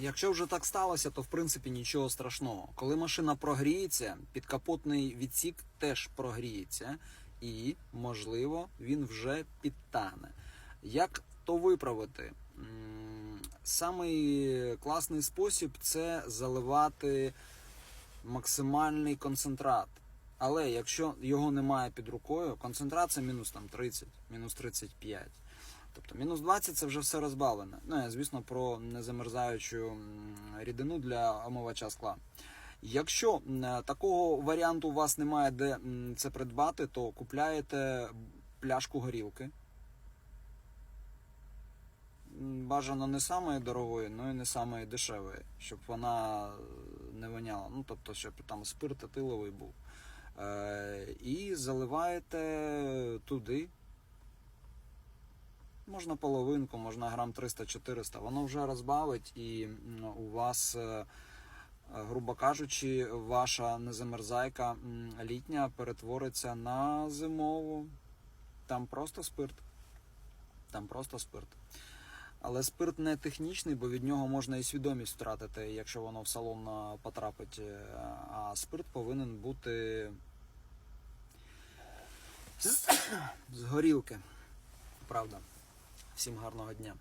Якщо вже так сталося, то в принципі нічого страшного. Коли машина прогріється, підкапотний відсік теж прогріється, і, можливо, він вже підтане. Як то виправити? Самий класний спосіб це заливати максимальний концентрат. Але якщо його немає під рукою, концентрація мінус там 30, мінус 35. Тобто мінус 20 це вже все розбавлене. Ну, я, звісно, про незамерзаючу рідину для омивача скла. Якщо такого варіанту у вас немає, де це придбати, то купляєте пляшку горілки. Бажано не самої дорогої, ну і не самої дешевої, щоб вона не воняла. Ну, тобто, щоб там спирт етиловий був. Е, і заливаєте туди. Можна половинку, можна грам 300-400. Воно вже розбавить, і у вас, е, е, грубо кажучи, ваша незамерзайка літня перетвориться на зимову. Там просто спирт. Там просто спирт. Але спирт не технічний, бо від нього можна і свідомість втратити, якщо воно в салон е, потрапить. А спирт повинен бути з, з горілки. Правда. Всім гарного дня.